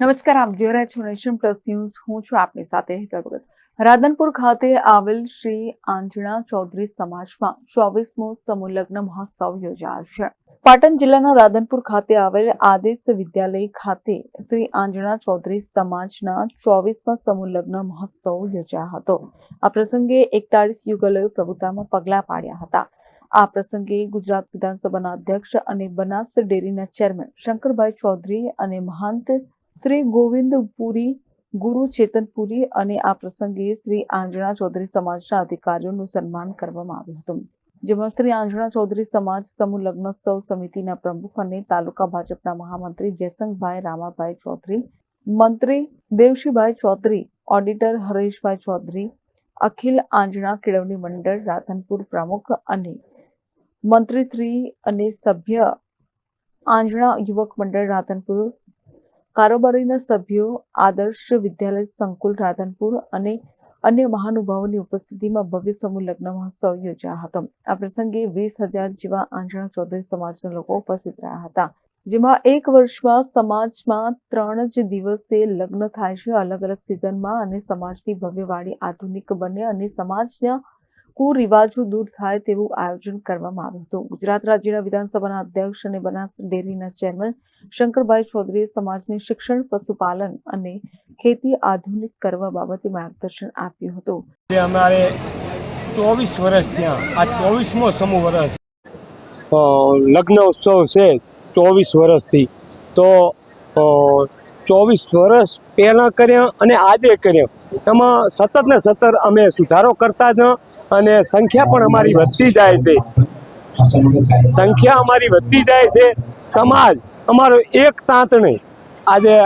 નમસ્કાર, આપ જોઈ રહ્યા છો નેશન પ્લસ ન્યૂઝ. હું છું આપની સાથે ભગત. રાધનપુર ખાતે આવેલ શ્રી આંજણા ચૌધરી સમાજમાં ચોવીસમો સમૂહ લગ્ન મહોત્સવ યોજાયો છે. પાટણ જિલ્લાના રાધનપુર ખાતે આવેલ આદેશ વિદ્યાલય ખાતે શ્રી આંજણા ચૌધરી સમાજના ચોવીસમા સમૂહ લગ્ન મહોત્સવ યોજાયો હતો. આ પ્રસંગે એકતાળીસ યુગલોએ પ્રભુતામાં પગલાં પાડ્યા હતા. આ પ્રસંગે ગુજરાત વિધાનસભાના અધ્યક્ષ અને બનાસ ડેરીના ચેરમેન શંકરભાઈ ચૌધરી અને મહંત શ્રી ગોવિંદપુરી ગુરુ ચેતનપુરી અને આ પ્રસંગે શ્રી આંજણા ચૌધરી સમાજના અધિકારીઓનું સન્માન કરવામાં આવ્યું હતું. જેમાં શ્રી આંજણા ચૌધરી સમાજ સમૂહ લગ્નોત્સવ સમિતિના પ્રમુખ અને તાલુકા ભાજપના મહામંત્રી જયસંગભાઈ રામાભાઈ ચૌધરી, મંત્રી દેવશીભાઈ ચૌધરી, ઓડિટર હરેશભાઈ ચૌધરી, અખિલ આંજણા કેળવણી મંડળ રાધનપુર પ્રમુખ અને મંત્રીશ્રી અને સભ્ય આંજણા યુવક મંડળ રાધનપુર કારોબારીના સભ્યો, આદર્શ વિદ્યાલય સંકુલ, રાધનપુર અને અન્ય મહાનુભાવોની ઉપસ્થિતિમાં ભવ્ય સમૂહ લગ્ન મહોત્સવ યોજાયો હતો. આ પ્રસંગે વીસ હજાર જેવા આંજણા ચૌધરી સમાજના લોકો ઉપસ્થિત રહ્યા હતા, જેમાં એક વર્ષમાં સમાજમાં ત્રણ જ દિવસે લગ્ન થાય છે. અલગ અલગ સિઝનમાં અને સમાજની ભવ્યવાળી આધુનિક બને અને સમાજના કુરિવાજો દૂર થાય તેવું આયોજન કરવામાં આવ્યું હતું. ગુજરાત રાજ્યના વિધાનસભાના અધ્યક્ષ અને બનાસ ડેરીના ચેરમેન શંકરભાઈ ચૌધરીએ સમાજને શિક્ષણ, પશુપાલન અને ખેતી આધુનિક કરવા બાબતે માર્ગદર્શન આપ્યું હતું. અમારે ચોવીસ વર્ષ ત્યાં આ ચોવીસમો સમૂહ વર્ષ લગ્ન ઉત્સવ છે ચોવીસ વર્ષથી. તો ચોવીસ વર્ષ પહેલાં કર્યા અને આજે કર્યા. એમાં સતત ને સતત અમે સુધારો કરતા જ અને સંખ્યા પણ અમારી વધતી જાય છે. સંખ્યા અમારી વધતી જાય છે. સમાજ અમારો એક તાંતણે આજે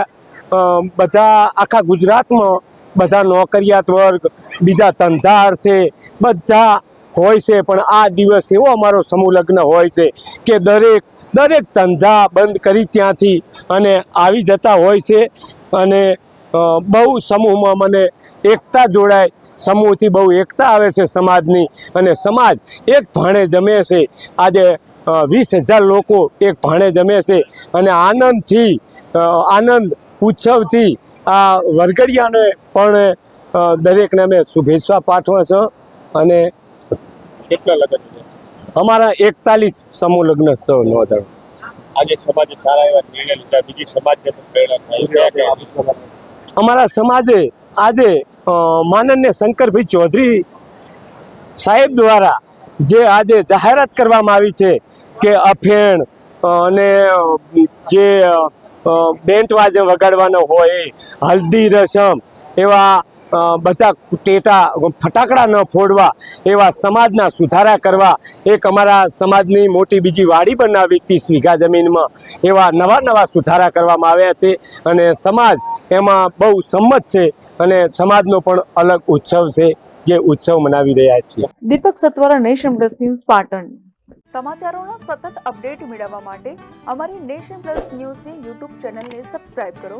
બધા આખા ગુજરાતમાં બધા નોકરિયાત વર્ગ, બીજા ધંધા અર્થે બધા હોય છે, પણ આ દિવસ એવો અમારો સમૂહ લગ્ન હોય છે કે દરેક દરેક ધંધા બંધ કરી ત્યાંથી અને આવી જતા હોય છે અને બહુ સમૂહમાં મને એકતા જોડાય. સમૂહથી બહુ એકતા આવે છે સમાજની અને સમાજ એક ભાણે જમે છે. આજે વીસ હજાર લોકો એક ભાણે જમે છે અને આનંદથી આનંદ ઉત્સવથી આ વરઘડિયાને પણ દરેકને અમે શુભેચ્છા પાઠવા છો અને કેટલા લગ્ન અમારા એકતાલીસ સમૂહ લગ્ન ઉત્સવ નોંધાણ આજે સમાજે સારા એવા નિર્ણય લીધા બીજી સમાજને પણ પ્રેરણા અમારા સમાજે આજે માનન્ય શંકરભાઈ ચૌધરી સાહેબ દ્વારા જે આજે જાહેરાત કરવામાં આવી છે કે અફેણ અને જે બેન્ટ વાજે વગાડવાનો હોય હલ્દી રસમ એવા બધા ટેટા ફટાકડા ન ફોડવા એવા સમાજના સુધારા કરવા એક અમારા સમાજની મોટી બીજી વાડી બનાવી ત્રીસ વીઘા જમીનમાં એવા નવા નવા સુધારા કરવામાં આવ્યા છે અને સમાજ એમાં બહુ સંમત છે અને સમાજનો પણ અલગ ઉત્સવ છે જે ઉત્સવ મનાવી રહ્યા છીએ. Deepak Satvara Nation Plus News Patan. સમાચારોના સતત અપડેટ મેળવવા માટે અમારી નેશન પ્લસ ન્યૂઝની યુટ્યુબ ચેનલને સબસ્ક્રાઇબ કરો.